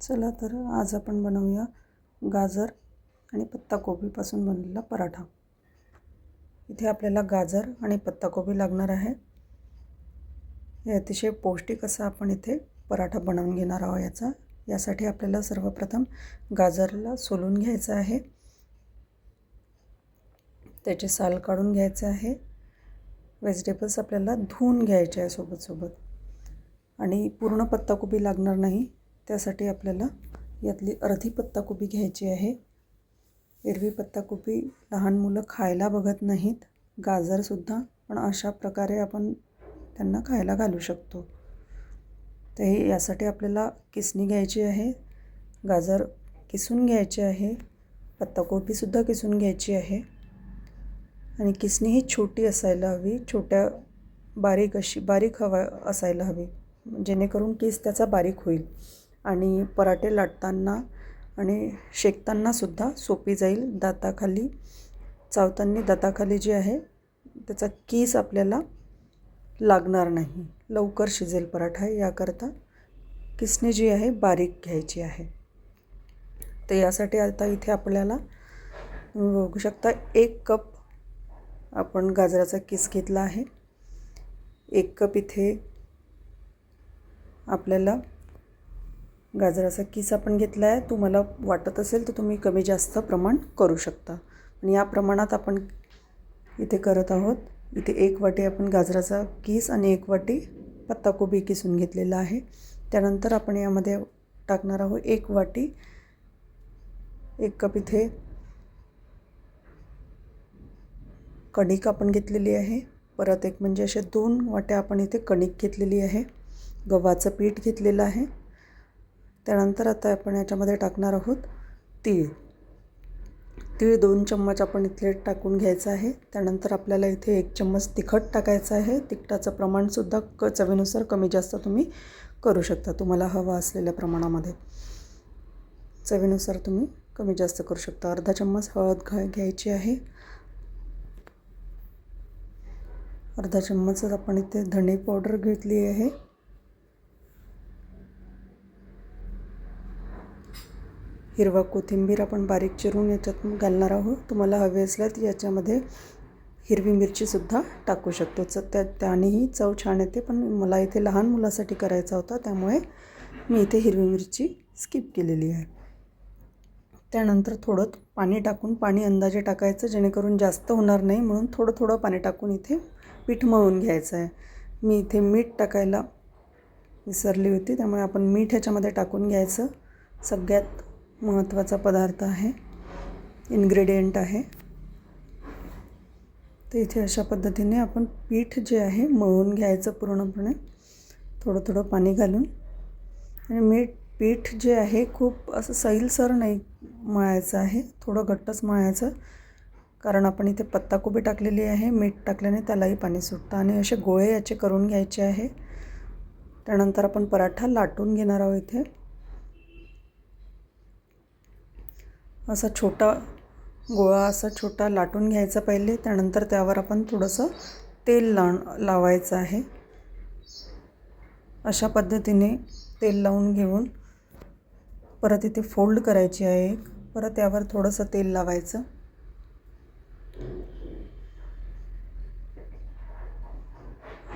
चला तर आज आपण बनवूया गाजर आणि पत्ताकोबीपासून बनलेला पराठा. इथे आपल्याला गाजर आणि पत्ताकोबी लागणार आहे. हे अतिशय पौष्टिक असा आपण इथे पराठा बनवून घेणार आहोत याचा. यासाठी आपल्याला सर्वप्रथम गाजरला सोलून घ्यायचं आहे. त्याचे साल काढून घ्यायचे आहे. व्हेजिटेबल्स आपल्याला धुवून घ्यायचे आहे सोबत सोबत. आणि पूर्ण पत्ताकोबी लागणार नाही. त्यासाठी आपल्याला यातली अर्धी पत्ताकोबी घ्यायची आहे. एरवी पत्ताकोबी लहान मुलं खायला बघत नाहीत. गाजरसुद्धा पण अशा प्रकारे आपण त्यांना खायला घालू शकतो. तर हे यासाठी आपल्याला किसणी घ्यायची आहे. गाजर किसून घ्यायचे आहे. पत्ताकोबीसुद्धा किसून घ्यायची आहे. आणि किसणी ही छोटी असायला हवी. छोट्या बारीक अशी बारीक हवा असायला हवी. जेणेकरून केस त्याचा बारीक होईल. आणि पराठे लाटताना आणि शेकतानासुद्धा सोपी जाईल दाताखाली. चावताना दाताखाली जी आहे त्याचा केस आपल्याला लागणार नाही. लवकर शिजेल पराठा याकरता. किसणी जी आहे बारीक घ्यायची आहे. तर यासाठी आता इथे आपल्याला बघू शकता एक कप आपण गाजराचा किस घेतला आहे. एक कप इथे आपल्याला गाजराचा किस आपण घेतला आहे तुम्हाला वाटत असेल तर तुम्ही कमी जास्त प्रमाण करू शकता. आणि या प्रमाणात आपण इथे करत आहोत. इथे एक वाटी आपण गाजराचा किस आणि एक वाटी पत्ताकोबी किसून घेतलेला आहे. त्यानंतर आपण यामध्ये टाकणार आहोत एक वाटी एक कप इथे कणिक आपण घेतलेली आहे. परत एक म्हणजे असे दोन वाट्या आपण इथे कणिक घेतलेली आहे. गव्हाचं पीठ घेतलेलं आहे. त्यानंतर आता आपण याच्यामध्ये टाकणार आहोत तीळ. तीळ दोन चम्मच आपण इथले टाकून घ्यायचं आहे. त्यानंतर आपल्याला इथे एक चम्मच तिखट टाकायचं आहे. तिखटाचं प्रमाणसुद्धा क चवीनुसार कमी जास्त तुम्ही करू शकता. तुम्हाला हवं असलेल्या प्रमाणामध्ये. चवीनुसार तुम्ही कमी जास्त करू शकता. अर्धा चम्मच हळद घ घ्यायची आहे. अर्धा चम्मचच आपण इथे धणे पावडर घेतली आहे. हिरवा कोथिंबीर आपण बारीक चिरून याच्यात घालणार आहोत. तुम्हाला हवे असल्यास याच्यामध्ये हिरवी मिरचीसुद्धा टाकू शकतो. च त्या त्यानेही चव छान येते. पण मला इथे लहान मुलासाठी करायचा होता त्यामुळे मी इथे हिरवी मिरची स्किप केलेली आहे. त्यानंतर थोडं पाणी टाकून पाणी अंदाजे टाकायचं जेणेकरून जास्त होणार नाही. म्हणून थोडं थोडं पाणी टाकून इथे पीठ मळून घ्यायचं आहे. मी इथे मीठ टाकायला विसरली होती त्यामुळे आपण मीठ ह्याच्यामध्ये टाकून घ्यायचं. सगळ्यात महत्त्वाचा पदार्थ आहे. इन्ग्रेडियंट आहे. तर इथे अशा पद्धतीने आपण पीठ जे आहे मळून घ्यायचं पूर्णपणे. थोडं थोडं पाणी घालून. आणि मीठ पीठ जे आहे खूप असं सैलसर नाही मळायचं आहे. थोडं घट्टच मळायचं. कारण आपण इथे पत्ताकोबी टाकलेली आहे. मीठ टाकल्याने त्यालाही पाणी सुटतं. आणि असे गोळे याचे करून घ्यायचे आहे. त्यानंतर आपण पराठा लाटून घेणार आहोत इथे. असा छोटा गोळा असा छोटा लाटून घ्यायचा पहिले. त्यानंतर त्यावर आपण थोडंसं तेल ला लावायचं आहे. अशा पद्धतीने तेल लावून घेऊन परत इथे फोल्ड करायची आहे एक. परत त्यावर थोडंसं तेल लावायचं.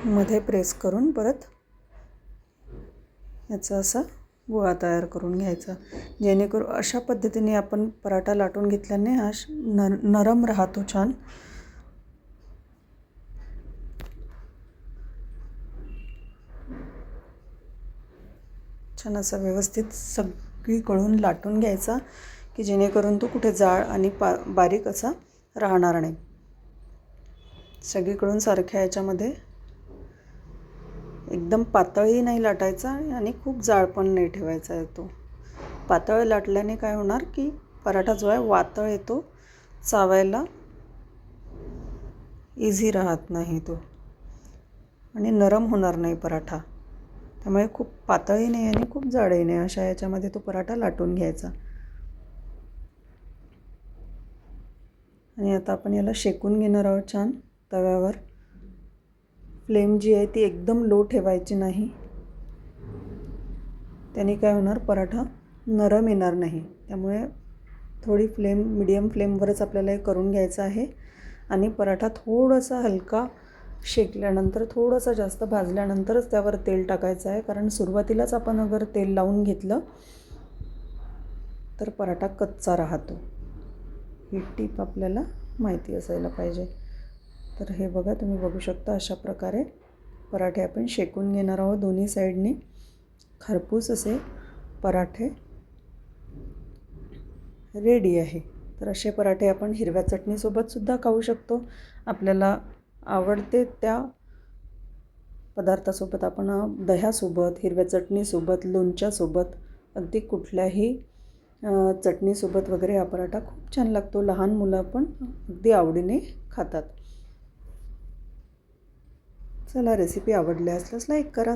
मध्ये प्रेस करून परत याचा असा गोळा तयार करून घ्यायचा. जेणेकरून अशा पद्धतीने आपण पराठा लाटून घेतल्याने हा न नरम राहतो छान. छान असा व्यवस्थित सगळीकडून लाटून घ्यायचा की जेणेकरून तो कुठे जाळ आणि पा बारीक असा राहणार नाही. सगळीकडून सारख्या याच्यामध्ये एकदम पातळही नाही लाटायचा आणि खूप जाळ पण नाही ठेवायचा आहे तो. पातळ लाटल्याने काय होणार की पराठा जो आहे वातळ येतो चावायला इझी राहत नाही तो. आणि नरम होणार नाही पराठा. त्यामुळे खूप पातळही नाही आणि खूप जाडही नाही. अशा याच्यामध्ये तो पराठा लाटून घ्यायचा. आणि आता आपण याला शेकून घेणार आहोत छान तव्यावर. फ्लेम जी आहे ती एकदम लो ठेवायची नाही. त्याने काय होणार? पराठा नरम येणार नाही. त्यामुळे थोडी फ्लेम मिडियम फ्लेमवरच आपल्याला हे करून घ्यायचं आहे. आणि पराठा थोडासा हलका शेकल्यानंतर थोडंसं जास्त भाजल्यानंतरच त्यावर तेल टाकायचं आहे. कारण सुरुवातीलाच आपण अगर तेल लावून घेतलं तर पराठा कच्चा राहतो. ही टीप आपल्याला माहिती असायला पाहिजे. तर हे बघा तुम्ही बघू शकता अशा प्रकारे पराठे आपण शेकून घेणार आहोत दोन्ही साईडने. खरपूस असे पराठे रेडी आहे. तर असे पराठे आपण हिरव्या चटणीसोबतसुद्धा खाऊ शकतो. आपल्याला आवडते त्या पदार्थासोबत आपण दह्यासोबत हिरव्या चटणीसोबत लोणच्यासोबत अगदी कुठल्याही चटणीसोबत वगैरे हा पराठा खूप छान लागतो. लहान मुलं पण अगदी आवडीने खातात. चला रेसिपी आवडली असल्यास लाईक करा.